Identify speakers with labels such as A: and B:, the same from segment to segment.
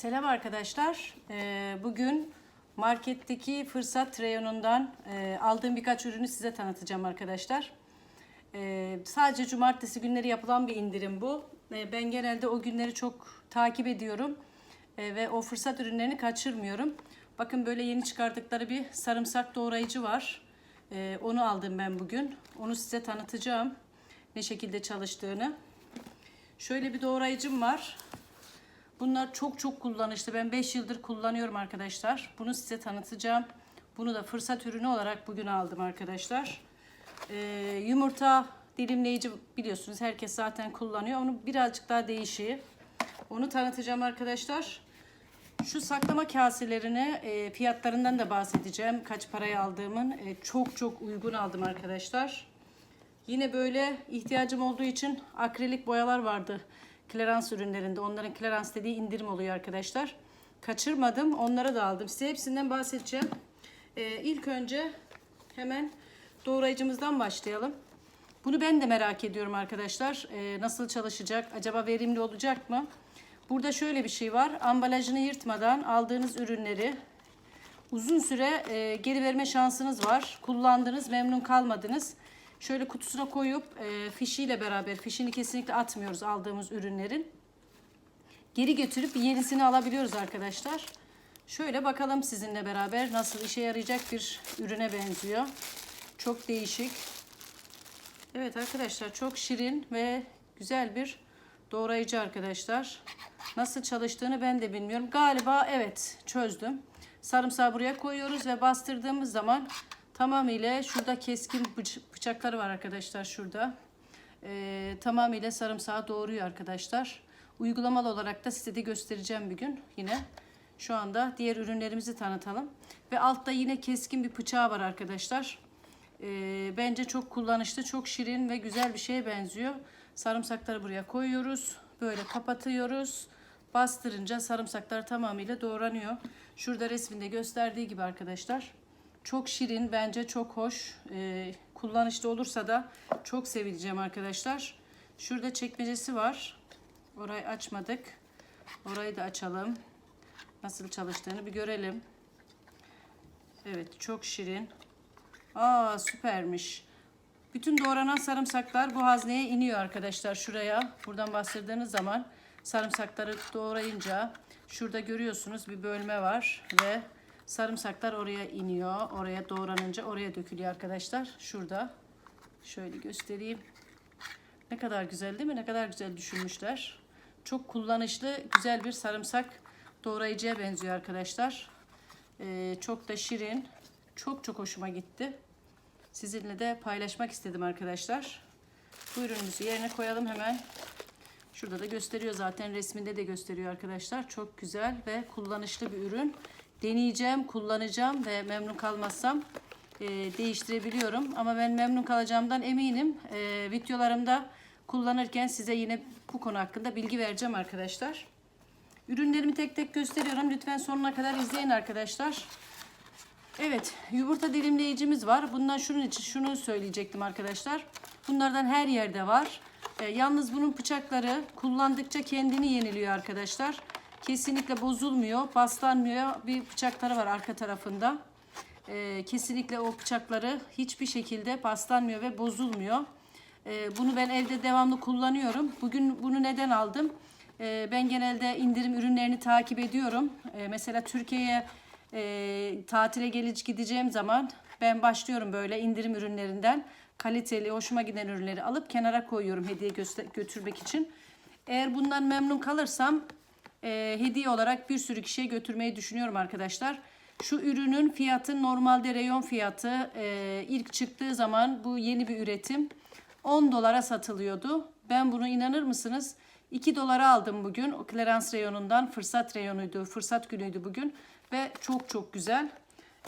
A: Selam arkadaşlar. Ee, Bugün marketteki fırsat reyonundan e, aldığım birkaç ürünü size tanıtacağım arkadaşlar. Ee, Sadece cumartesi günleri yapılan bir indirim bu. Ee, Ben genelde o günleri çok takip ediyorum Ee, ve o fırsat ürünlerini kaçırmıyorum. Bakın böyle yeni çıkardıkları bir sarımsak doğrayıcı var. Onu aldım ben bugün. Onu size tanıtacağım ne şekilde çalıştığını. Şöyle bir doğrayıcım var. Bunlar çok çok kullanışlı. Ben 5 yıldır kullanıyorum arkadaşlar. Bunu size tanıtacağım. Bunu da fırsat ürünü olarak bugün aldım arkadaşlar. Ee, yumurta dilimleyici biliyorsunuz herkes zaten kullanıyor. Onu birazcık daha değişiği. Onu tanıtacağım arkadaşlar. Şu saklama kaselerini e, fiyatlarından da bahsedeceğim. Kaç paraya aldığımın. E, çok çok uygun aldım arkadaşlar. Yine böyle ihtiyacım olduğu için akrilik boyalar vardı. Clarins ürünlerinde. Onların Clarins dediği indirim oluyor arkadaşlar. Kaçırmadım. Onları da aldım. Size hepsinden bahsedeceğim. Ee, ilk önce hemen doğrayıcımızdan başlayalım. Bunu ben de merak ediyorum arkadaşlar. Ee, nasıl çalışacak? Acaba verimli olacak mı? Burada şöyle bir şey var. Ambalajını yırtmadan aldığınız ürünleri uzun süre e, geri verme şansınız var. Kullandınız, memnun kalmadınız. Şöyle kutusuna koyup e, fişiyle beraber, fişini kesinlikle atmıyoruz aldığımız ürünlerin. Geri götürüp yenisini alabiliyoruz arkadaşlar. Şöyle bakalım sizinle beraber nasıl işe yarayacak bir ürüne benziyor. Çok değişik. Evet arkadaşlar çok şirin ve güzel bir doğrayıcı arkadaşlar. Nasıl çalıştığını ben de bilmiyorum. Galiba evet çözdüm. Sarımsağı buraya koyuyoruz ve bastırdığımız zaman tamamıyla şurada keskin bıç- bıçakları var arkadaşlar şurada. Ee, tamamıyla sarımsağı doğruyor arkadaşlar. Uygulamalı olarak da size de göstereceğim bir gün yine. Şu anda diğer ürünlerimizi tanıtalım. Ve altta yine keskin bir bıçağı var arkadaşlar. Ee, bence çok kullanışlı, çok şirin ve güzel bir şeye benziyor. Sarımsakları buraya koyuyoruz. Böyle kapatıyoruz. Bastırınca sarımsaklar tamamıyla doğranıyor. Şurada resminde gösterdiği gibi arkadaşlar. Çok şirin, bence çok hoş. Ee, kullanışlı olursa da çok sevileceğim arkadaşlar. Şurada çekmecesi var. Orayı açmadık. Orayı da açalım. Nasıl çalıştığını bir görelim. Evet, çok şirin. Aa süpermiş. Bütün doğranan sarımsaklar bu hazneye iniyor arkadaşlar şuraya. Buradan bastırdığınız zaman sarımsakları doğrayınca şurada görüyorsunuz bir bölme var ve sarımsaklar oraya iniyor. Oraya doğranınca oraya dökülüyor arkadaşlar. Şurada. Şöyle göstereyim. Ne kadar güzel değil mi? Ne kadar güzel düşünmüşler. Çok kullanışlı, güzel bir sarımsak doğrayıcıya benziyor arkadaşlar. Ee, çok da şirin. Çok çok hoşuma gitti. Sizinle de paylaşmak istedim arkadaşlar. Bu ürünümüzü yerine koyalım hemen. Şurada da gösteriyor zaten resminde de gösteriyor arkadaşlar. Çok güzel ve kullanışlı bir ürün. Deneyeceğim, kullanacağım ve memnun kalmazsam e, değiştirebiliyorum. Ama ben memnun kalacağımdan eminim. E, videolarımda kullanırken size yine bu konu hakkında bilgi vereceğim arkadaşlar. Ürünlerimi tek tek gösteriyorum. Lütfen sonuna kadar izleyin arkadaşlar. Evet, yumurta dilimleyicimiz var. Bundan şunun için şunu söyleyecektim arkadaşlar. Bunlardan her yerde var. Ee, yalnız bunun bıçakları kullandıkça kendini yeniliyor arkadaşlar. Kesinlikle bozulmuyor, paslanmıyor. Bir bıçakları var arka tarafında. Ee, kesinlikle o bıçakları hiçbir şekilde paslanmıyor ve bozulmuyor. Ee, bunu ben evde devamlı kullanıyorum. Bugün bunu neden aldım? Ee, ben genelde indirim ürünlerini takip ediyorum. Ee, mesela Türkiye'ye e, tatile gelici gideceğim zaman ben başlıyorum böyle indirim ürünlerinden kaliteli, hoşuma giden ürünleri alıp kenara koyuyorum hediye götürmek için. Eğer bundan memnun kalırsam e, hediye olarak bir sürü kişiye götürmeyi düşünüyorum arkadaşlar. Şu ürünün fiyatı normalde reyon fiyatı e, ilk çıktığı zaman bu yeni bir üretim 10 dolara satılıyordu. Ben bunu inanır mısınız? 2 dolara aldım bugün. O Clarence reyonundan fırsat reyonuydu. Fırsat günüydü bugün. Ve çok çok güzel.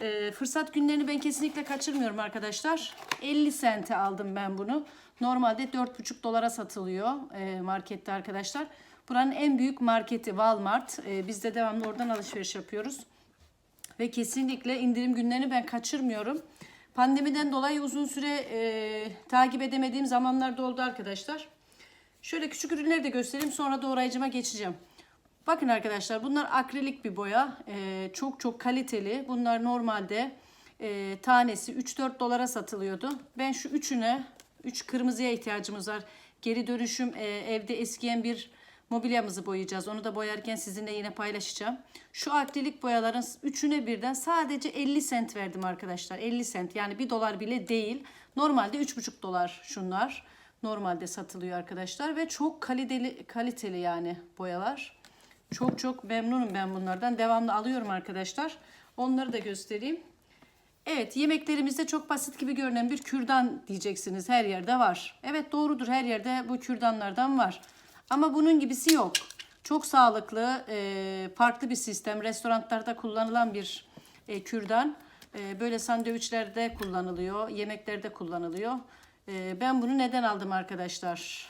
A: Ee, fırsat günlerini ben kesinlikle kaçırmıyorum arkadaşlar. 50 sente aldım ben bunu. Normalde 4,5 dolara satılıyor e, markette arkadaşlar. Buranın en büyük marketi Walmart. E, biz de devamlı oradan alışveriş yapıyoruz. Ve kesinlikle indirim günlerini ben kaçırmıyorum. Pandemiden dolayı uzun süre e, takip edemediğim zamanlarda oldu arkadaşlar. Şöyle küçük ürünleri de göstereyim sonra doğrayıcıma geçeceğim. Bakın arkadaşlar bunlar akrilik bir boya. Ee, çok çok kaliteli. Bunlar normalde e, tanesi 3-4 dolara satılıyordu. Ben şu üçüne, üç kırmızıya ihtiyacımız var. Geri dönüşüm e, evde eskiyen bir mobilyamızı boyayacağız. Onu da boyarken sizinle yine paylaşacağım. Şu akrilik boyaların üçüne birden sadece 50 sent verdim arkadaşlar. 50 sent yani 1 dolar bile değil. Normalde 3,5 dolar şunlar. Normalde satılıyor arkadaşlar ve çok kaliteli kaliteli yani boyalar. Çok çok memnunum ben bunlardan. Devamlı alıyorum arkadaşlar. Onları da göstereyim. Evet yemeklerimizde çok basit gibi görünen bir kürdan diyeceksiniz. Her yerde var. Evet doğrudur her yerde bu kürdanlardan var. Ama bunun gibisi yok. Çok sağlıklı, e, farklı bir sistem. Restoranlarda kullanılan bir e, kürdan. E, böyle sandviçlerde kullanılıyor, yemeklerde kullanılıyor. E, ben bunu neden aldım arkadaşlar?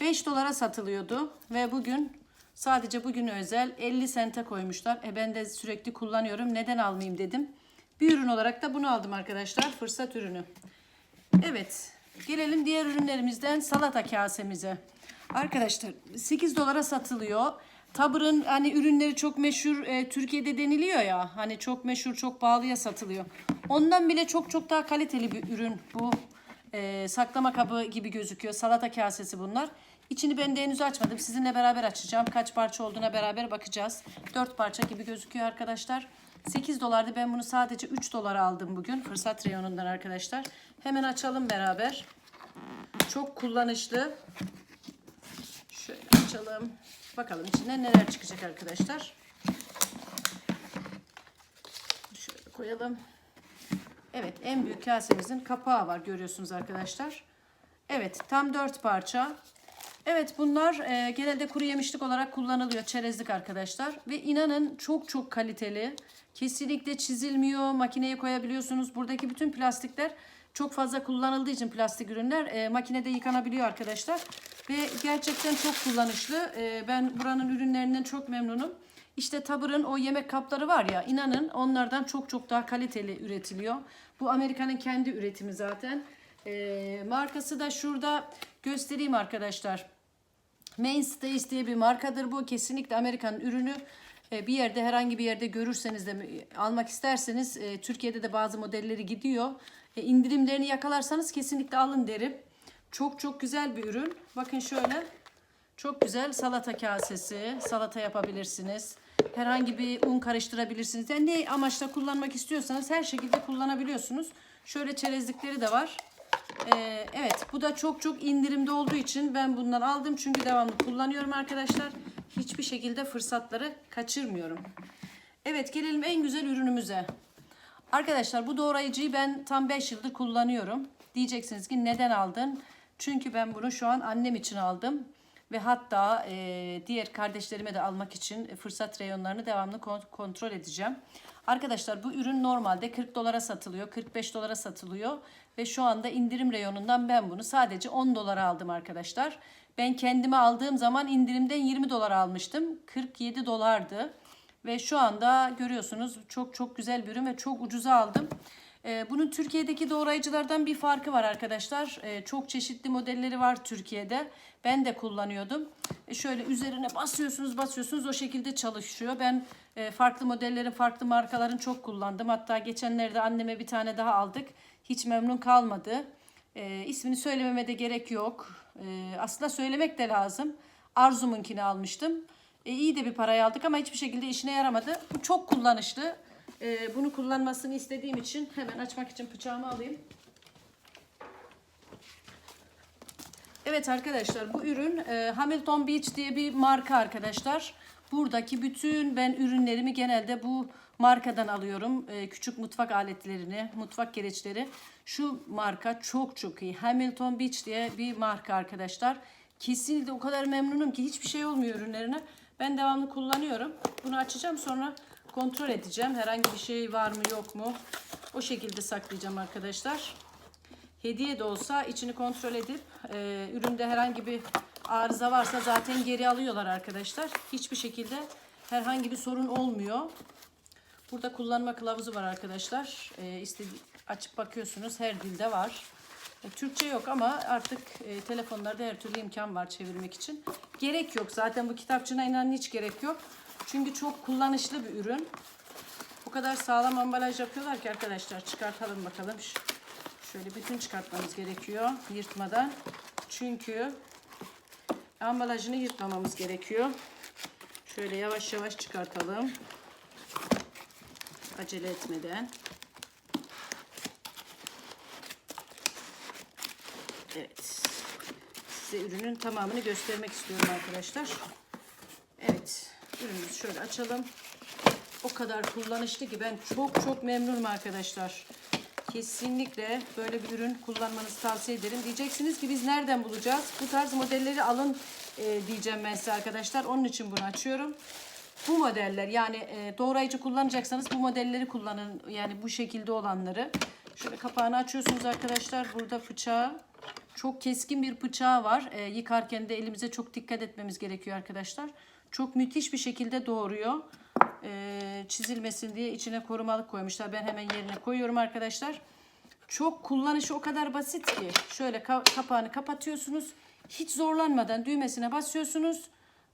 A: 5 dolara satılıyordu ve bugün sadece bugün özel 50 sente koymuşlar. E ben de sürekli kullanıyorum. Neden almayayım dedim. Bir ürün olarak da bunu aldım arkadaşlar. Fırsat ürünü. Evet. Gelelim diğer ürünlerimizden salata kasemize. Arkadaşlar 8 dolara satılıyor. Tabır'ın hani ürünleri çok meşhur e, Türkiye'de deniliyor ya. Hani çok meşhur çok pahalıya satılıyor. Ondan bile çok çok daha kaliteli bir ürün bu. E, saklama kabı gibi gözüküyor. Salata kasesi bunlar. İçini ben de henüz açmadım. Sizinle beraber açacağım. Kaç parça olduğuna beraber bakacağız. 4 parça gibi gözüküyor arkadaşlar. 8 dolardı. Ben bunu sadece 3 dolara aldım bugün. Fırsat reyonundan arkadaşlar. Hemen açalım beraber. Çok kullanışlı. Şöyle açalım. Bakalım içinden neler çıkacak arkadaşlar. Şöyle koyalım. Evet en büyük kasemizin kapağı var görüyorsunuz arkadaşlar. Evet tam 4 parça. Evet bunlar e, genelde kuru yemişlik olarak kullanılıyor. Çerezlik arkadaşlar. Ve inanın çok çok kaliteli. Kesinlikle çizilmiyor. Makineye koyabiliyorsunuz. Buradaki bütün plastikler çok fazla kullanıldığı için plastik ürünler e, makinede yıkanabiliyor arkadaşlar. Ve gerçekten çok kullanışlı. E, ben buranın ürünlerinden çok memnunum. İşte Tabır'ın o yemek kapları var ya inanın onlardan çok çok daha kaliteli üretiliyor. Bu Amerika'nın kendi üretimi zaten. E, markası da şurada göstereyim arkadaşlar. Mainstays diye bir markadır bu. Kesinlikle Amerikan ürünü. E, bir yerde herhangi bir yerde görürseniz de almak isterseniz e, Türkiye'de de bazı modelleri gidiyor. E, indirimlerini yakalarsanız kesinlikle alın derim. Çok çok güzel bir ürün. Bakın şöyle. Çok güzel salata kasesi. Salata yapabilirsiniz. Herhangi bir un karıştırabilirsiniz. Yani ne amaçla kullanmak istiyorsanız her şekilde kullanabiliyorsunuz. Şöyle çerezlikleri de var. Ee, evet bu da çok çok indirimde olduğu için ben bundan aldım. Çünkü devamlı kullanıyorum arkadaşlar. Hiçbir şekilde fırsatları kaçırmıyorum. Evet gelelim en güzel ürünümüze. Arkadaşlar bu doğrayıcıyı ben tam 5 yıldır kullanıyorum. Diyeceksiniz ki neden aldın? Çünkü ben bunu şu an annem için aldım. Ve hatta e, diğer kardeşlerime de almak için fırsat reyonlarını devamlı kon- kontrol edeceğim. Arkadaşlar bu ürün normalde 40 dolara satılıyor, 45 dolara satılıyor. Ve şu anda indirim reyonundan ben bunu sadece 10 dolara aldım arkadaşlar. Ben kendime aldığım zaman indirimden 20 dolara almıştım. 47 dolardı. Ve şu anda görüyorsunuz çok çok güzel bir ürün ve çok ucuza aldım. Ee, bunun Türkiye'deki doğrayıcılardan bir farkı var arkadaşlar. Ee, çok çeşitli modelleri var Türkiye'de. Ben de kullanıyordum. E şöyle üzerine basıyorsunuz basıyorsunuz o şekilde çalışıyor. Ben e, farklı modellerin farklı markaların çok kullandım. Hatta geçenlerde anneme bir tane daha aldık. Hiç memnun kalmadı. E, ismini söylememe de gerek yok. Aslında söylemek de lazım. Arzum'unkini almıştım. E, iyi de bir paraya aldık ama hiçbir şekilde işine yaramadı. Bu çok kullanışlı. E, bunu kullanmasını istediğim için hemen açmak için bıçağımı alayım. Evet arkadaşlar bu ürün e, Hamilton Beach diye bir marka arkadaşlar. Buradaki bütün ben ürünlerimi genelde bu markadan alıyorum. E, küçük mutfak aletlerini, mutfak gereçleri. Şu marka çok çok iyi. Hamilton Beach diye bir marka arkadaşlar. Kesinlikle o kadar memnunum ki hiçbir şey olmuyor ürünlerine. Ben devamlı kullanıyorum. Bunu açacağım sonra kontrol edeceğim. Herhangi bir şey var mı yok mu? O şekilde saklayacağım arkadaşlar. Hediye de olsa içini kontrol edip e, üründe herhangi bir arıza varsa zaten geri alıyorlar arkadaşlar. Hiçbir şekilde herhangi bir sorun olmuyor. Burada kullanma kılavuzu var arkadaşlar. E, istedi açıp bakıyorsunuz her dilde var. E, Türkçe yok ama artık e, telefonlarda her türlü imkan var çevirmek için. Gerek yok. Zaten bu kitapçığına inanın hiç gerek yok. Çünkü çok kullanışlı bir ürün. O kadar sağlam ambalaj yapıyorlar ki arkadaşlar. Çıkartalım bakalım. Şöyle bütün çıkartmamız gerekiyor yırtmadan. Çünkü ambalajını yırtmamamız gerekiyor. Şöyle yavaş yavaş çıkartalım. Acele etmeden. Evet. Size ürünün tamamını göstermek istiyorum arkadaşlar. Ürünümüzü şöyle açalım. O kadar kullanışlı ki ben çok çok memnunum arkadaşlar. Kesinlikle böyle bir ürün kullanmanızı tavsiye ederim. Diyeceksiniz ki biz nereden bulacağız? Bu tarz modelleri alın e, diyeceğim ben size arkadaşlar. Onun için bunu açıyorum. Bu modeller yani e, doğrayıcı kullanacaksanız bu modelleri kullanın. Yani bu şekilde olanları. Şöyle kapağını açıyorsunuz arkadaşlar. Burada bıçağı çok keskin bir bıçağı var. E, yıkarken de elimize çok dikkat etmemiz gerekiyor arkadaşlar. Çok müthiş bir şekilde doğruyor. E, çizilmesin diye içine korumalık koymuşlar. Ben hemen yerine koyuyorum arkadaşlar. Çok kullanışı o kadar basit ki. Şöyle ka- kapağını kapatıyorsunuz. Hiç zorlanmadan düğmesine basıyorsunuz.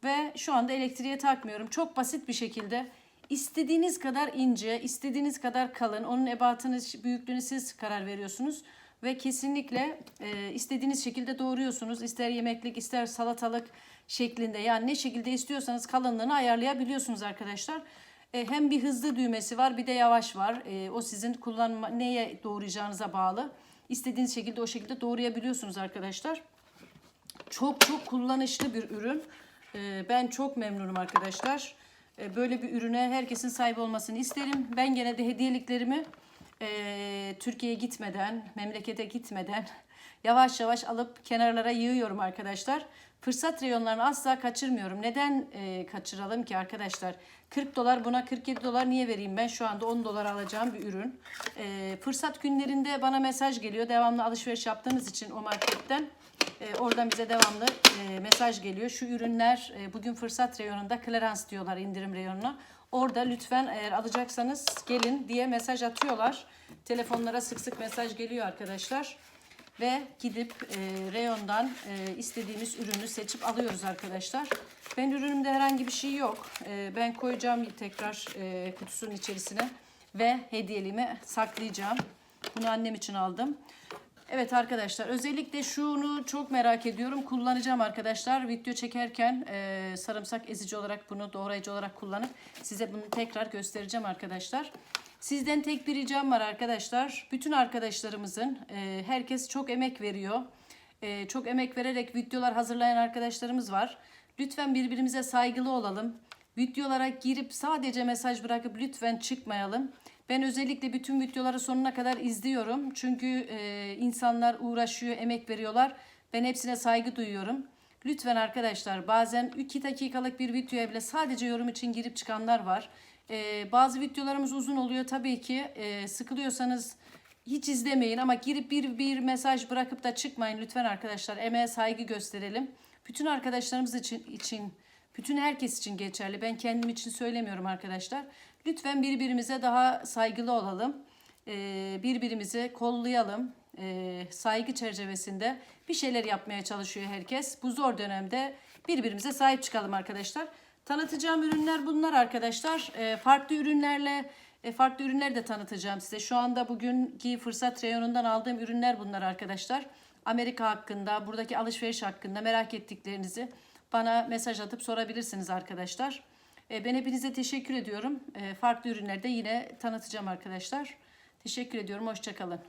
A: Ve şu anda elektriğe takmıyorum. Çok basit bir şekilde istediğiniz kadar ince, istediğiniz kadar kalın. Onun ebatını, büyüklüğünü siz karar veriyorsunuz. Ve kesinlikle e, istediğiniz şekilde doğruyorsunuz. İster yemeklik, ister salatalık şeklinde. Yani ne şekilde istiyorsanız kalınlığını ayarlayabiliyorsunuz arkadaşlar. E, hem bir hızlı düğmesi var bir de yavaş var. E, o sizin kullanma neye doğrayacağınıza bağlı. İstediğiniz şekilde o şekilde doğrayabiliyorsunuz arkadaşlar. Çok çok kullanışlı bir ürün. Ee, Ben çok memnunum arkadaşlar. Ee, Böyle bir ürüne herkesin sahip olmasını isterim. Ben gene de hediyeliklerimi e, Türkiye'ye gitmeden, memlekete gitmeden yavaş yavaş alıp kenarlara yığıyorum arkadaşlar. Fırsat reyonlarını asla kaçırmıyorum. Neden e, kaçıralım ki arkadaşlar? 40 dolar buna 47 dolar niye vereyim ben? Şu anda 10 dolar alacağım bir ürün. E, fırsat günlerinde bana mesaj geliyor. Devamlı alışveriş yaptığınız için o marketten. E, oradan bize devamlı e, mesaj geliyor. Şu ürünler e, bugün fırsat reyonunda clearance diyorlar indirim reyonuna. Orada lütfen eğer alacaksanız gelin diye mesaj atıyorlar. Telefonlara sık sık mesaj geliyor arkadaşlar. Ve gidip e, reyondan e, istediğimiz ürünü seçip alıyoruz arkadaşlar. Ben ürünümde herhangi bir şey yok. E, ben koyacağım tekrar e, kutusunun içerisine ve hediyeliğimi saklayacağım. Bunu annem için aldım. Evet arkadaşlar özellikle şunu çok merak ediyorum. Kullanacağım arkadaşlar. Video çekerken e, sarımsak ezici olarak bunu doğrayıcı olarak kullanıp size bunu tekrar göstereceğim arkadaşlar. Sizden tek bir ricam var arkadaşlar. Bütün arkadaşlarımızın e, herkes çok emek veriyor. E, çok emek vererek videolar hazırlayan arkadaşlarımız var. Lütfen birbirimize saygılı olalım. Videolara girip sadece mesaj bırakıp lütfen çıkmayalım. Ben özellikle bütün videoları sonuna kadar izliyorum. Çünkü e, insanlar uğraşıyor, emek veriyorlar. Ben hepsine saygı duyuyorum. Lütfen arkadaşlar bazen 2 dakikalık bir videoya bile sadece yorum için girip çıkanlar var. E, bazı videolarımız uzun oluyor tabii ki. E, sıkılıyorsanız hiç izlemeyin ama girip bir, bir mesaj bırakıp da çıkmayın lütfen arkadaşlar. Emeğe saygı gösterelim. Bütün arkadaşlarımız için, için bütün herkes için geçerli. Ben kendim için söylemiyorum arkadaşlar. Lütfen birbirimize daha saygılı olalım. Ee, birbirimizi kollayalım. Ee, saygı çerçevesinde bir şeyler yapmaya çalışıyor herkes. Bu zor dönemde birbirimize sahip çıkalım arkadaşlar. Tanıtacağım ürünler bunlar arkadaşlar. Ee, farklı ürünlerle e, farklı ürünler de tanıtacağım size. Şu anda bugünkü fırsat reyonundan aldığım ürünler bunlar arkadaşlar. Amerika hakkında, buradaki alışveriş hakkında merak ettiklerinizi bana mesaj atıp sorabilirsiniz arkadaşlar. E, Ben hepinize teşekkür ediyorum. E, Farklı ürünleri de yine tanıtacağım arkadaşlar. Teşekkür ediyorum. Hoşçakalın.